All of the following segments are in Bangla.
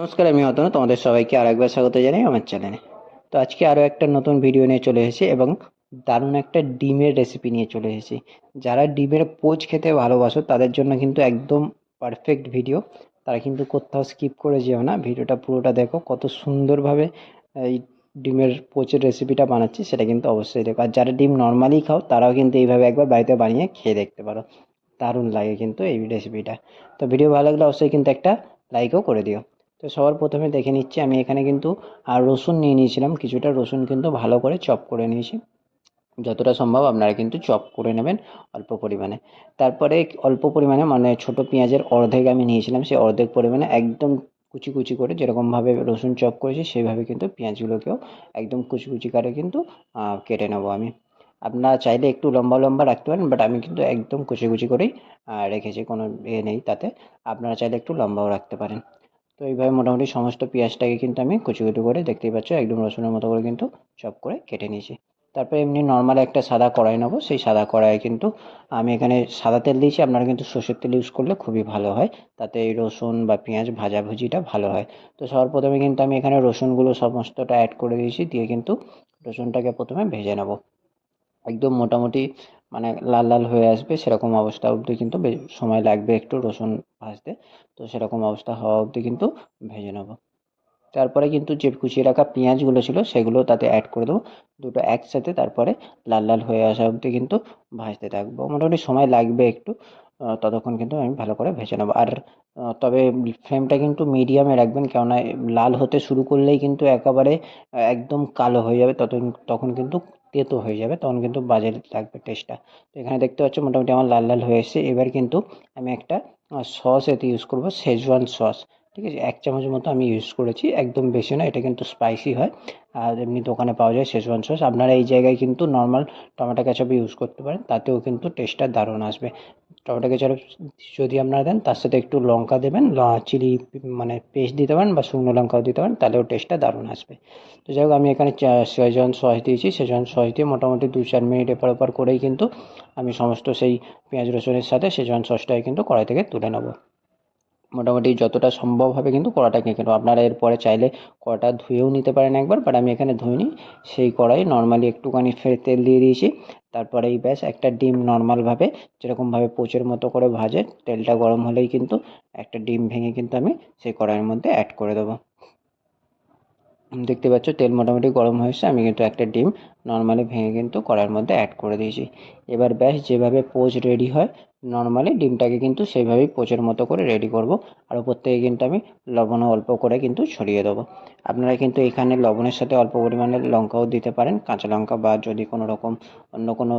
নমস্কার, আমি অতনু, তোমাদের সবাইকে আর একবার স্বাগত জানাই আমার চ্যানেলে। তো আজকে আরও একটা নতুন ভিডিও নিয়ে চলে এসেছি এবং দারুণ একটা ডিমের রেসিপি নিয়ে চলে এসেছি। যারা ডিমের পোচ খেতে ভালোবাসো, তাদের জন্য কিন্তু একদম পারফেক্ট ভিডিও তারা কিন্তু কোথাও স্কিপ করে যেও না। ভিডিওটা পুরোটা দেখো, কত সুন্দরভাবে এই ডিমের পোচের রেসিপিটা বানাচ্ছি, সেটা কিন্তু অবশ্যই দেখো। আর যারা ডিম নর্মালি খাও, তারাও কিন্তু এইভাবে একবার বাড়িতে বানিয়ে খেয়ে দেখতে পারো। দারুণ লাগে কিন্তু এই রেসিপিটা তো ভিডিও ভালো লাগলে অবশ্যই কিন্তু একটা লাইকও করে দিও। তো সবার প্রথমে দেখে নিচ্ছি, আমি এখানে কিন্তু আর রসুন নিয়ে নিয়েছিলাম, কিছুটা রসুন কিন্তু ভালো করে চপ করে নিয়েছি। যতটা সম্ভব আপনারা কিন্তু চপ করে নেবেন অল্প পরিমাণে। তারপরে অল্প পরিমাণে মানে ছোট পেঁয়াজের অর্ধেক আমি নিয়েছিলাম, সেই অর্ধেক পরিমাণে একদম কুচি কুচি করে যেরকমভাবে রসুন চপ করেছি, সেইভাবে কিন্তু পেঁয়াজগুলোকেও একদম কুচি কুচি করে কিন্তু কেটে নেব আমি। আপনারা চাইলে একটু লম্বা লম্বা রাখতে পারেন, বাট আমি কিন্তু একদম কুচি কুচি করেই রেখেছি, কোনো এ নেই তাতে। আপনারা চাইলে একটু লম্বাও রাখতে পারেন। তো এইভাবে মোটামুটি সমস্ত পেঁয়াজটাকে কিন্তু আমি কুচি কুচি করে দেখতেই পাচ্ছ, একদম রসুনের মতো করে কিন্তু চপ করে কেটে নিয়েছি। তারপরে এমনি নর্মাল একটা সাদা কড়াই নেব, সেই সাদা কড়াইয়ে কিন্তু আমি এখানে সাদা তেল দিয়েছি, আপনারা কিন্তু সর্ষের তেল ইউজ করলে খুবই ভালো হয়, তাতে এই রসুন বা পেঁয়াজ ভাজাভুজিটা ভালো হয়। তো সবার প্রথমে কিন্তু আমি এখানে রসুনগুলো সমস্তটা অ্যাড করে দিয়েছি, দিয়ে কিন্তু রসুনটাকে প্রথমে ভেজে নেব। একদম মোটামুটি মানে লাল লাল হয়ে আসবে সেরকম অবস্থা অবধি কিন্তু সময় লাগবে একটু রসুন ভাজতে। তো সেরকম অবস্থা হওয়া অবধি কিন্তু ভেজে নেব। তারপরে কিন্তু যে কুচিয়ে রাখা পেঁয়াজগুলো ছিল সেগুলো তাতে অ্যাড করে দেবো। দুটো একসাথে তারপরে লাল লাল হয়ে আসা অবধি কিন্তু ভাজতে থাকব। মোটামুটি সময় লাগবে একটু। ততক্ষণ কিন্তু আমি ভালো করে ভেজে নেব। আর তবে ফ্লেমটা কিন্তু মিডিয়ামে রাখবেন, কেননা লাল হতে শুরু করলেই কিন্তু একেবারে একদম কালো হয়ে যাবে তত তখন কিন্তু তেতো হয়ে যাবে, তখন কিন্তু বাজে লাগবে টেস্টটা তো এখানে দেখতে পাচ্ছ মোটামুটি আমার লাল লাল হয়ে এসছে। এবার কিন্তু আমি একটা সস এতে ইউজ করব শেজওয়ান সস ঠিক আছে? এক চামচ মতো আমি ইউজ করেছি। একদম বেশি না এটা কিন্তু স্পাইসি হয়। আর এমনি দোকানে পাওয়া যায় শেজওয়ান সস আপনারা এই জায়গায় কিন্তু নর্মাল টমেটো কেচাপ ইউজ করতে পারেন। তাতেও কিন্তু টেস্টটা দারুণ আসবে। টমেটো কেচাপ যদি আপনারা দেন, তার সাথে একটু লঙ্কা দেবেন চিলি মানে পেস্ট দিতে পারেন বা শুকনো লঙ্কাও দিতে পারেন, তাহলেও টেস্টটা দারুণ আসবে। তো যাই হোক, আমি এখানে শেজওয়ান সস দিয়েছি। শেজওয়ান সস দিয়ে মোটামুটি দু চার মিনিট এপার ওপর করেই কিন্তু আমি সমস্ত সেই পেঁয়াজ রসুনের সাথে শেজওয়ান সসটাকে কিন্তু কড়াই থেকে তুলে নেব। মোটামুটি যতটা সম্ভব হবে কিন্তু কড়াটাকে কিন্তু আপনারা এরপরে চাইলে কড়াটা ধুয়েও নিতে পারেন একবার বাট আমি এখানে ধুইনি। সেই কড়াই নর্মালি একটুখানি ফের তেল দিয়ে দিয়েছি। তারপরে এই ব্যাস একটা ডিম নর্মালভাবে যেরকমভাবে পোচের মতো করে ভাজে, তেলটা গরম হলেই কিন্তু একটা ডিম ভেঙে কিন্তু আমি সেই কড়াইয়ের মধ্যে অ্যাড করে দেবো। দেখতে পাচ্ছ তেল মোটামুটি গরম হয়েছে, আমি কিন্তু একটা ডিম নর্মালি ভেঙে কিন্তু কড়াইয়ের মধ্যে অ্যাড করে দিয়েছি। এবার ব্যাস যেভাবে পোচ রেডি হয় নর্মালি ডিমটাকে কিন্তু সেইভাবেই পোচের মতো করে রেডি করব। আর ওপর থেকে কিন্তু আমি লবণও অল্প করে কিন্তু ছড়িয়ে দেবো। আপনারা কিন্তু এখানে লবণের সাথে অল্প পরিমাণে লঙ্কাও দিতে পারেন। কাঁচা লঙ্কা বা যদি কোনো রকম অন্য কোনো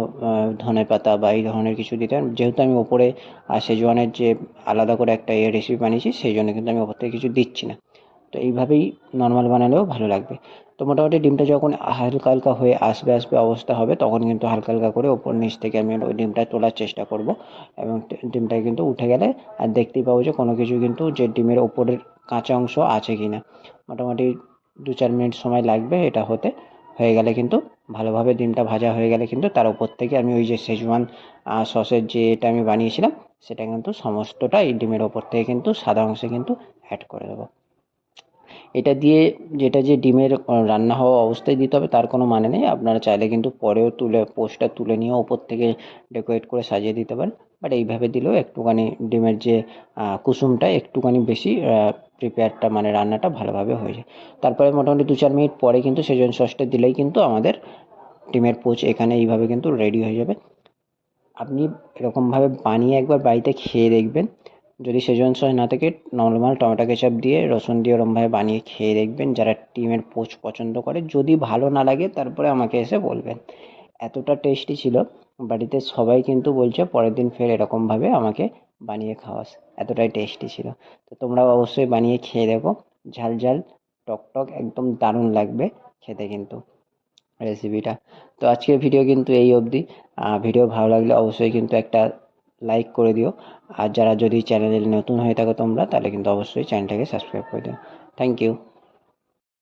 ধনে পাতা বা এই ধরনের কিছু দিতে পারেন। যেহেতু আমি ওপরে সেজওয়ানের যে আলাদা করে একটা ইয়ে রেসিপি বানিয়েছি, সেই জন্য কিন্তু আমি ওপর থেকে কিছু দিচ্ছি না। তো এইভাবেই নর্মাল বানালেও ভালো লাগবে। তো মোটামুটি ডিমটা যখন হালকা হালকা হয়ে আসবে আসবে অবস্থা হবে, তখন কিন্তু হালকা হালকা করে ওপর নিচ থেকে আমি ওই ডিমটা তোলার চেষ্টা করব। এবং ডিমটা কিন্তু উঠে গেলে আর দেখতেই পাবো যে কোনো কিছু কিন্তু যে ডিমের ওপরের কাঁচা অংশ আছে কি না মোটামুটি দু চার মিনিট সময় লাগবে এটা হতে। হয়ে গেলে কিন্তু ভালোভাবে ডিমটা ভাজা হয়ে গেলে কিন্তু তার উপর থেকে আমি ওই যে শেজওয়ান সসের যে এটা আমি বানিয়েছিলাম, সেটা কিন্তু সমস্তটা এই ডিমের ওপর থেকে কিন্তু সাদা অংশে কিন্তু অ্যাড করে দেবো। এটা দিয়ে যেটা যে ডিমের রান্না হওয়া অবস্থায় দিতে হবে, তার কোনো মানে নেই। আপনারা চাইলে কিন্তু পরেও তুলে, পোস্টটা তুলে নিয়েও ওপর থেকে ডেকোরেট করে সাজিয়ে দিতে পারেন। বাট এইভাবে দিলেও একটুখানি ডিমের যে কুসুমটা একটুখানি বেশি প্রিপেয়ারটা মানে রান্নাটা ভালোভাবে হয়ে যায়। তারপরে মোটামুটি দু চার মিনিট পরে কিন্তু সেজন সসটা দিলেই কিন্তু আমাদের ডিমের পোচ এখানে এইভাবে কিন্তু রেডি হয়ে যাবে। আপনি এরকমভাবে বানিয়ে একবার বাড়িতে খেয়ে দেখবেন। যদি সেজন সস না থাকে নর্মাল টমেটো কেচাপ দিয়ে রসুন দিয়ে ওরমভাবে বানিয়ে খেয়ে দেখবেন, যারা ডিমের পোচ পছন্দ করে, যদি ভালো না লাগে তারপরে আমাকে এসে বলবেন। এতটা টেস্টি ছিল, বাড়িতে সবাই কিন্তু বলছে পরের দিন ফের এরকমভাবে আমাকে বানিয়ে খাওয়াস। এতটাই টেস্টি ছিল। তো তোমরাও অবশ্যই বানিয়ে খেয়ে দেখো। ঝাল ঝাল, টক টক, একদম দারুণ লাগবে খেতে কিন্তু রেসিপিটা তো আজকের ভিডিও কিন্তু এই অবধি। ভিডিও ভালো লাগলে অবশ্যই কিন্তু একটা লাইক করে দিও। আর যারা যদি চ্যানেলে নতুন হয়ে থাকো তোমরা, তাহলে কিন্তু অবশ্যই চ্যানেলটাকে সাবস্ক্রাইব করে দিও। Thank you